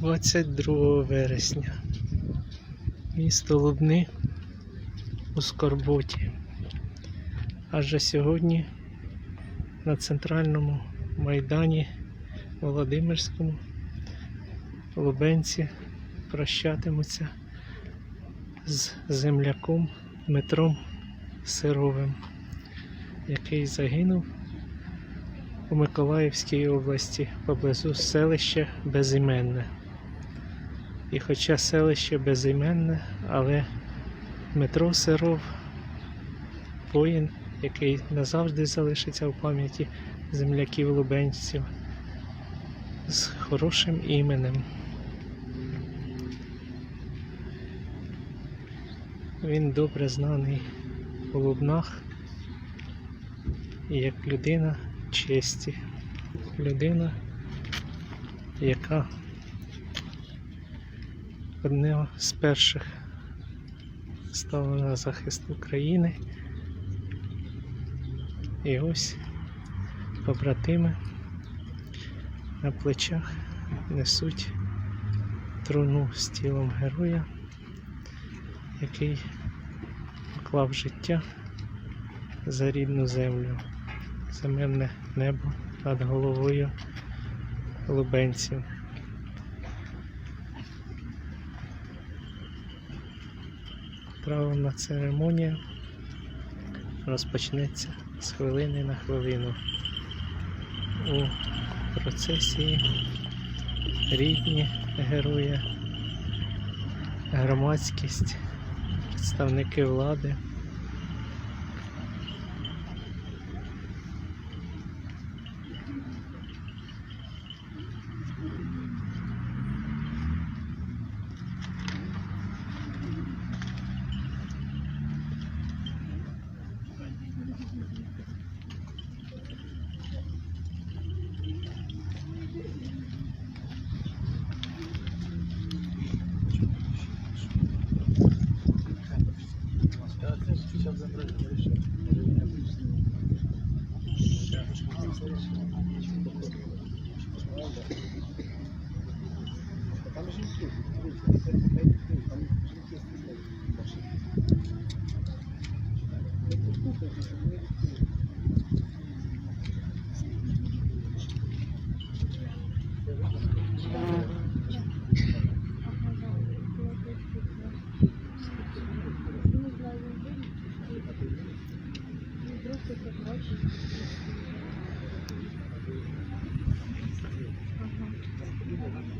22 вересня. Місто Лубни у Скорботі. Адже сьогодні на центральному майдані Володимирському лубенці прощатимуться з земляком Дмитром Сировим, який загинув у Миколаївській області поблизу селища Безіменне. І хоча селище безіменне, але Дмитро Сиров воїн, який назавжди залишиться в пам'яті земляків лубенців з хорошим іменем. Він добре знаний у Лубнах як людина честі, людина, яка одне з перших стала на захист України. І ось побратими на плечах несуть труну з тілом героя, який поклав життя за рідну землю, за мирне небо над головою лубенців. Травна церемонія розпочнеться з хвилини на хвилину. У процесії рідні герої, громадськість, представники влади.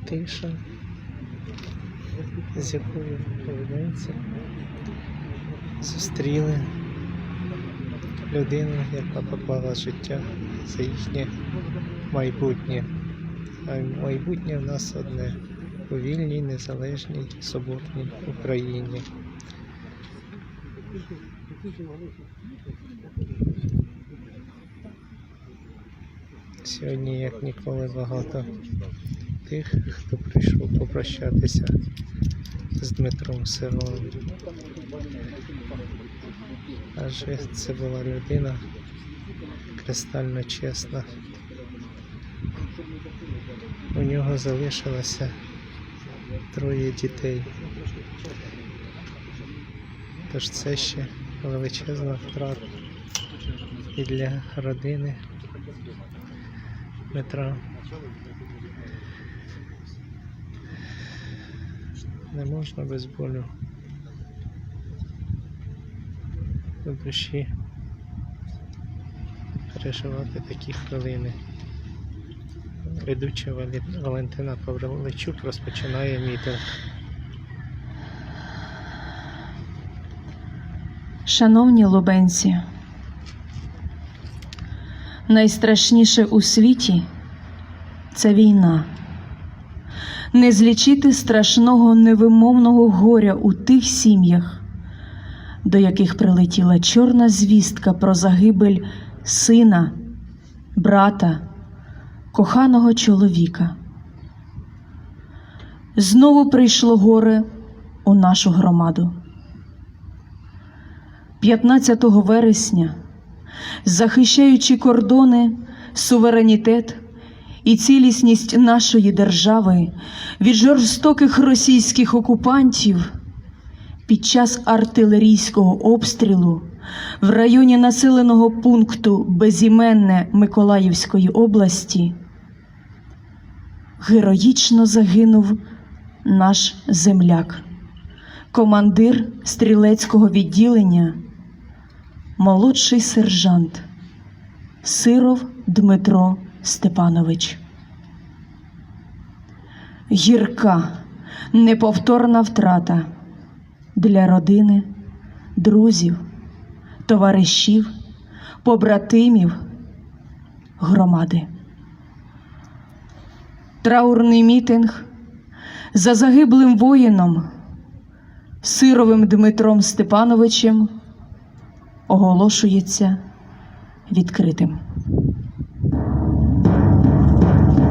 Тиша, з якою поведеться, зустріли людину, яка поклала життя за їхнє майбутнє. А майбутнє в нас одне у вільній, незалежній, соборній Україні. Сьогодні, як ніколи, багато тих, хто прийшов попрощатися з Дмитром Сировим. Адже це була людина кристально чесна. У нього залишилося троє дітей. Тож це ще величезна втрата і для родини Дмитра. Не можна без болю у душі переживати такі хвилини. Ведуча Валентина Павличук розпочинає мітинг. Шановні лубенці, найстрашніше у світі це війна. Не злічити страшного невимовного горя у тих сім'ях, до яких прилетіла чорна звістка про загибель сина, брата, коханого чоловіка. Знову прийшло горе у нашу громаду. 15 вересня, захищаючи кордони, суверенітет і цілісність нашої держави від жорстоких російських окупантів під час артилерійського обстрілу в районі населеного пункту Безіменне Миколаївської області героїчно загинув наш земляк, командир стрілецького відділення, молодший сержант Сиров Дмитро Степанович. Гірка, неповторна втрата для родини, друзів, товаришів, побратимів, громади. Траурний мітинг за загиблим воїном Сировим Дмитром Степановичем оголошується відкритим.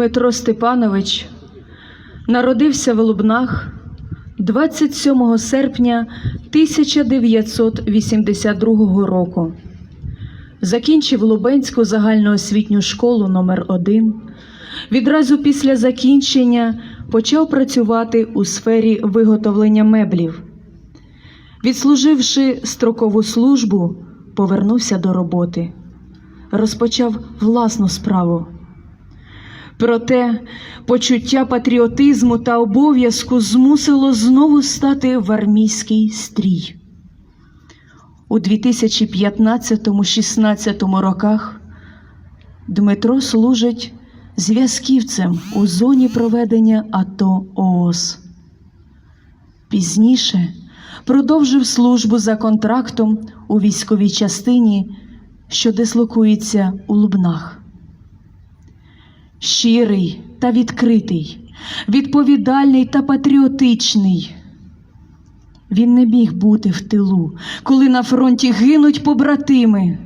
Дмитро Степанович народився в Лубнах 27 серпня 1982 року. Закінчив Лубенську загальноосвітню школу номер 1 Відразу після закінчення почав працювати у сфері виготовлення меблів. Відслуживши строкову службу, повернувся до роботи, розпочав власну справу. Проте почуття патріотизму та обов'язку змусило знову стати в армійський стрій. У 2015-16 роках Дмитро служить зв'язківцем у зоні проведення АТО ООС. Пізніше продовжив службу за контрактом у військовій частині, що дислокується у Лубнах щирий та відкритий, відповідальний та патріотичний. Він не міг бути в тилу, коли на фронті гинуть побратими.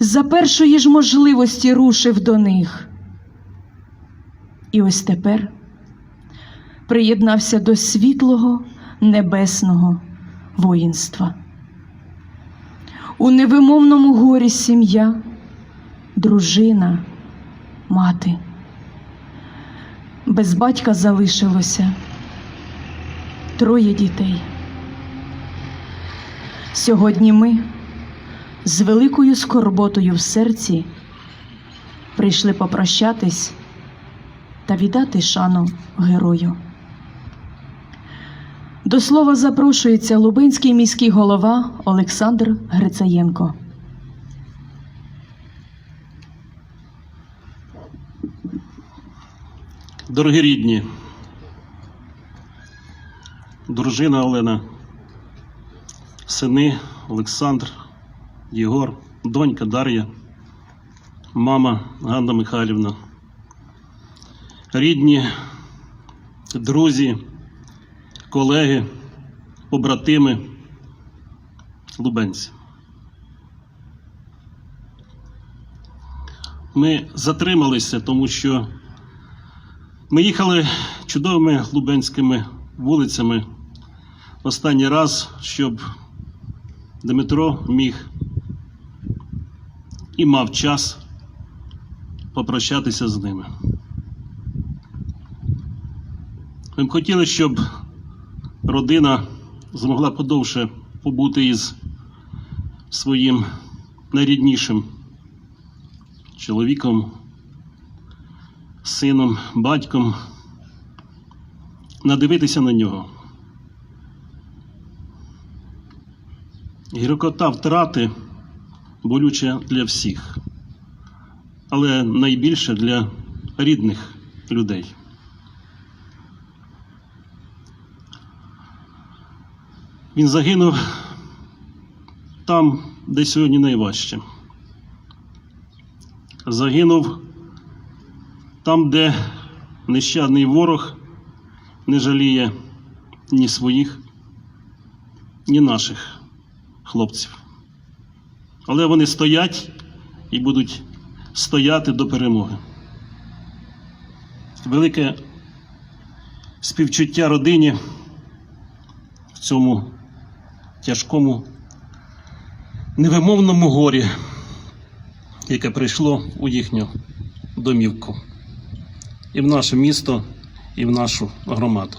За першої ж можливості рушив до них. І ось тепер приєднався до світлого небесного воїнства. У невимовному горі сім'я, дружина, мати. Без батька залишилося троє дітей. Сьогодні ми з великою скорботою в серці прийшли попрощатись та віддати шану герою. До слова запрошується Лубенський міський голова Олександр Грицаєнко. Дорогі рідні, дружина Олена, сини Олександр, Єгор, донька Дар'я, мама Ганна Михайлівна, рідні друзі, колеги, побратими, лубенці. Ми затрималися, тому що ми їхали чудовими лубенськими вулицями останній раз, щоб Дмитро міг і мав час попрощатися з ними. Ми б хотіли, щоб родина змогла подовше побути із своїм найріднішим чоловіком, сином, батьком, надивитися на нього. Гіркота втрати болюча для всіх, але найбільше для рідних людей. Він загинув там, де сьогодні найважче. Загинув там, де нещадний ворог не жаліє ні своїх, ні наших хлопців. Але вони стоять і будуть стояти до перемоги. Велике співчуття родині в цьому тяжкому, невимовному горі, яке прийшло у їхню домівку, і в наше місто, і в нашу громаду.